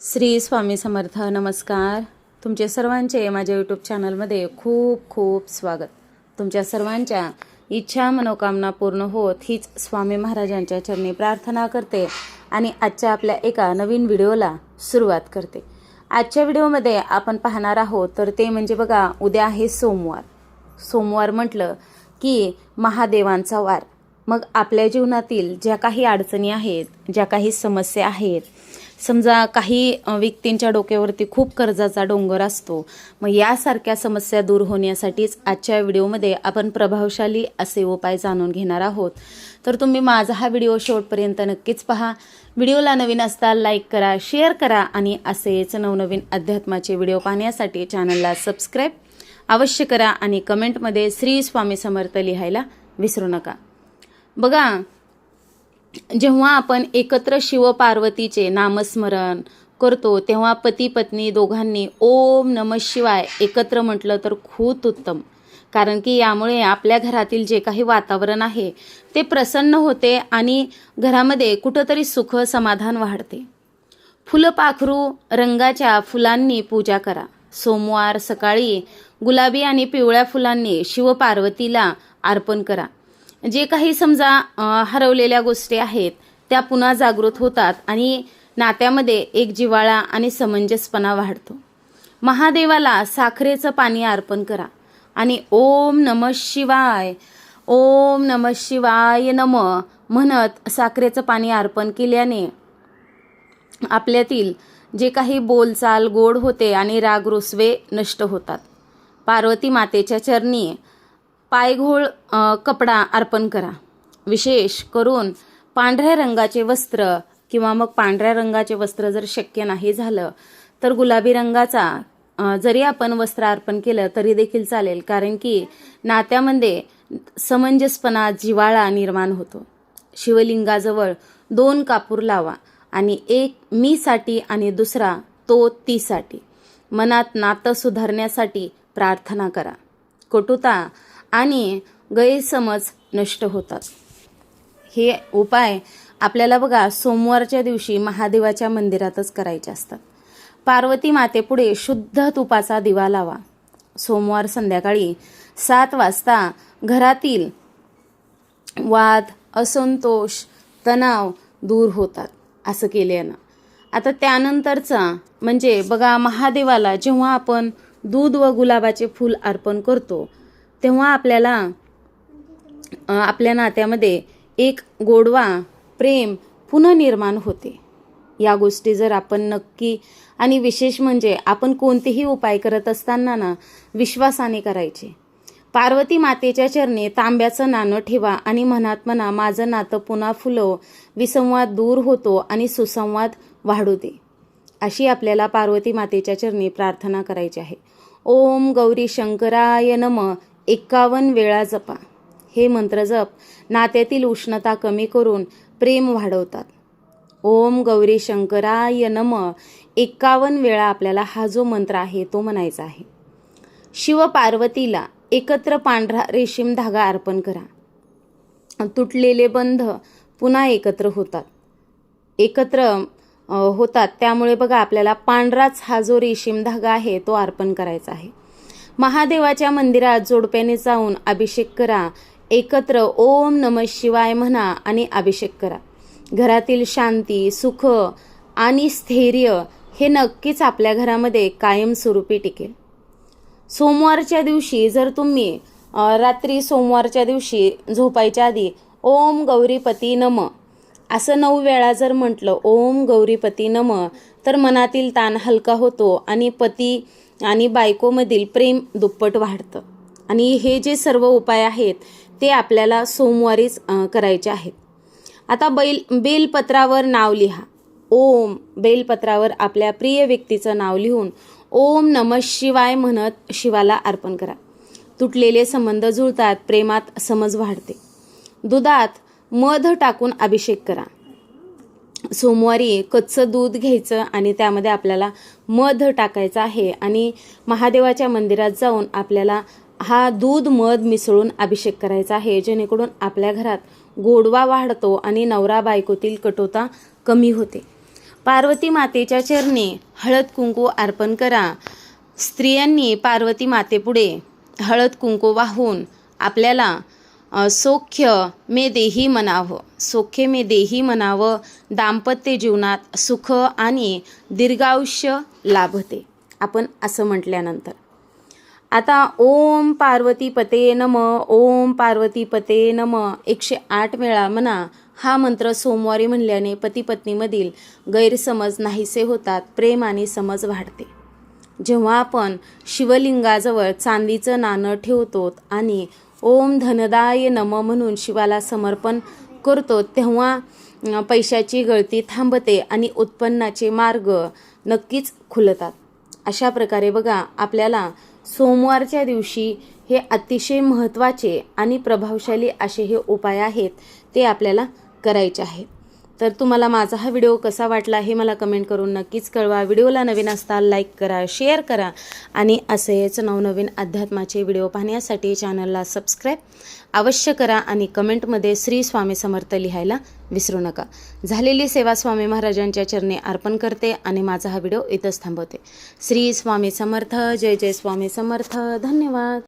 श्री स्वामी समर्थ नमस्कार. तुमचे सर्वांचे माझ्या यूट्यूब चॅनलमध्ये खूप खूप स्वागत. तुमच्या सर्वांच्या इच्छा मनोकामना पूर्ण होत हीच स्वामी महाराजांच्या चरणी प्रार्थना करते आणि आजच्या आपल्या एका नवीन व्हिडिओला सुरुवात करते. आजच्या व्हिडिओमध्ये आपण पाहणार आहोत तर ते म्हणजे बघा उद्या आहे सोमवार. सोमवार म्हटलं की महादेवांचा वार. मग आपल्या जीवनातील ज्या काही अडचणी आहेत ज्या काही समस्या आहेत समजा काही व्यक्तींच्या डोक्यावरती खूप कर्जाचा डोंगर असतो मग यासारख्या समस्या दूर होण्यासाठीच आजच्या व्हिडिओमध्ये आपण प्रभावशाली असे उपाय जाणून घेणार आहोत. तर तुम्ही माझा हा व्हिडिओ शेवटपर्यंत नक्कीच पहा. व्हिडिओला नवीन असताल लाईक करा शेअर करा आणि असेच नवनवीन अध्यात्माचे व्हिडिओ पाहण्यासाठी चॅनलला सबस्क्राईब अवश्य करा आणि कमेंटमध्ये श्री स्वामी समर्थ लिहायला विसरू नका. बघा जेव्हा आपण एकत्र शिवपार्वतीचे नामस्मरण करतो तेव्हा पती पत्नी दोघांनी ओम नम शिवाय एकत्र म्हटलं तर खूप उत्तम. कारण की यामुळे आपल्या घरातील जे काही वातावरण आहे ते प्रसन्न होते आणि घरामध्ये कुठंतरी सुख समाधान वाढते. फुलपाखरू रंगाच्या फुलांनी पूजा करा. सोमवार सकाळी गुलाबी आणि पिवळ्या फुलांनी शिवपार्वतीला अर्पण करा. जे काही समजा हरवलेल्या गोष्टी आहेत त्या पुन्हा जागृत होतात आणि नात्यामध्ये एक जिव्हाळा आणि समंजसपणा वाढतो. महादेवाला साखरेचं पाणी अर्पण करा आणि ओम नम शिवाय ओम नम शिवाय नम म्हणत साखरेचं पाणी अर्पण केल्याने आपल्यातील जे काही बोलचाल गोड होते आणि राग रुसवे नष्ट होतात. पार्वती मातेच्या चरणी पायघोळ कपडा अर्पण करा. विशेष करून पांढऱ्या रंगाचे वस्त्र किंवा मग पांढऱ्या रंगाचे वस्त्र जर शक्य नाही झालं तर गुलाबी रंगाचा जरी आपण वस्त्र अर्पण केलं तरी देखील चालेल कारण की नात्यामध्ये समंजसपणा जिवाळा निर्माण होतो. शिवलिंगाजवळ दोन कापूर लावा आणि एक मीसाठी आणि दुसरा तो तीसाठी मनात नातं सुधारण्यासाठी प्रार्थना करा. कटुता आणि गैरसमज नष्ट होतात. हे उपाय आपल्याला बघा सोमवारच्या दिवशी महादेवाच्या मंदिरातच करायचे असतात. पार्वती मातेपुढे शुद्ध तुपाचा दिवा लावा. सोमवार संध्याकाळी सात वाजता घरातील वाद असंतोष तणाव दूर होतात असं केल्यानं. आता त्यानंतरचा म्हणजे बघा महादेवाला जेव्हा आपण दूध व गुलाबाचे फूल अर्पण करतो तेव्हा आपल्याला आपल्या नात्यामध्ये एक गोडवा प्रेम पुनर्निर्माण होते. या गोष्टी जर आपण नक्की आणि विशेष म्हणजे आपण कोणतेही उपाय करत असताना ना विश्वासाने करायचे. पार्वती मातेच्या चरणी तांब्याचं नाणं ठेवा आणि मनात म्हणा माझं नातं पुन्हा फुलव विसंवाद दूर होतो आणि सुसंवाद वाढू दे. अशी आपल्याला पार्वती मातेच्या चरणी प्रार्थना करायची आहे. ओम गौरी शंकराय नम. एक्कावन्न वेळा जपा. हे मंत्र जप. नात्यातील उष्णता कमी करून प्रेम वाढवतात. ओम गौरी शंकराय नम. एक्कावन्न वेळा आपल्याला हा जो मंत्र आहे तो म्हणायचा आहे. शिव पार्वतीला एकत्र पांढरा रेशीम धागा अर्पण करा. तुटलेले बंध पुन्हा एकत्र होतात. एकत्र होतात. त्यामुळे बघा आपल्याला पांढराच हा जो रेशीम धागा आहे तो अर्पण करायचा आहे. महादेवाच्या मंदिरात जोडप्याने जाऊन अभिषेक करा. एकत्र ओम नम शिवाय म्हणा आणि अभिषेक करा. घरातील शांती सुख आणि स्थैर्य हे नक्कीच आपल्या घरामध्ये कायमस्वरूपी टिकेल. सोमवारच्या दिवशी जर तुम्ही रात्री सोमवारच्या दिवशी झोपायच्या आधी ओम गौरीपती नम असं नऊ वेळा जर म्हटलं ओम गौरीपती नम तर मनातील ताण हलका होतो आणि पती आणि बायकोमधील प्रेम दुप्पट वाढतं. आणि हे जे सर्व उपाय आहेत ते आपल्याला सोमवारीच करायचे आहेत. आता बैल बेलपत्रावर नाव लिहा. ओम बेलपत्रावर आपल्या प्रिय व्यक्तीचं नाव लिहून ओम नम शिवाय म्हणत शिवाला अर्पण करा. तुटलेले संबंध जुळतात प्रेमात समज वाढते. दुधात मध टाकून अभिषेक करा. सोमवारी कच्चं दूध घ्यायचं आणि त्यामध्ये आपल्याला मध टाकायचं आहे. आणि महादेवाच्या मंदिरात जाऊन आपल्याला हा दूध मध मिसळून अभिषेक करायचा आहे. जेणेकरून आपल्या घरात गोडवा वाढतो आणि नवरा बायकोतील कटोता कमी होते. पार्वती मातेच्या चरणी हळद कुंकू अर्पण करा. स्त्रियांनी पार्वती मातेपुढे हळद कुंकू वाहून आपल्याला सौख्य मे देही म्हणावं सौख्य मे देही म्हणावं दाम्पत्य जीवनात सुख आणि दीर्घायुष्य लाभते. आपण असं म्हटल्यानंतर. आता ओम पार्वती पते नम ओम पार्वती पते नम एकशे आठ वेळा म्हणा हा मंत्र सोमवारी म्हणल्याने पतीपत्नीमधील गैरसमज नाहीसे होतात प्रेम आणि समज वाढते. जेव्हा आपण शिवलिंगाजवळ चांदीचं नाणं ठेवतो आणि ओम धनदाय नम म्हणून शिवाला समर्पण करतो तेव्हा पैशाची गळती थांबते आणि उत्पन्नाचे मार्ग नक्कीच खुलतात. अशा प्रकारे बघा आपल्याला सोमवारच्या दिवशी हे अतिशय महत्त्वाचे आणि प्रभावशाली असे हे उपाय आहेत ते आपल्याला करायचे आहेत. तर तुम्हाला माझा हा व्हिडिओ कसा वाटला हे मला कमेंट करून नक्कीच कळवा. व्हिडिओला नवीन असता लाईक करा शेअर करा आणि असेच नवनवीन अध्यात्माचे व्हिडिओ पाहण्यासाठी चॅनलला सबस्क्राईब अवश्य करा आणि कमेंटमध्ये श्री स्वामी समर्थ लिहायला विसरू नका. झालेली सेवा स्वामी महाराजांच्या चरणी अर्पण करते आणि माझा हा व्हिडिओ इथंच थांबवते. श्री स्वामी समर्थ जय जय स्वामी समर्थ. धन्यवाद.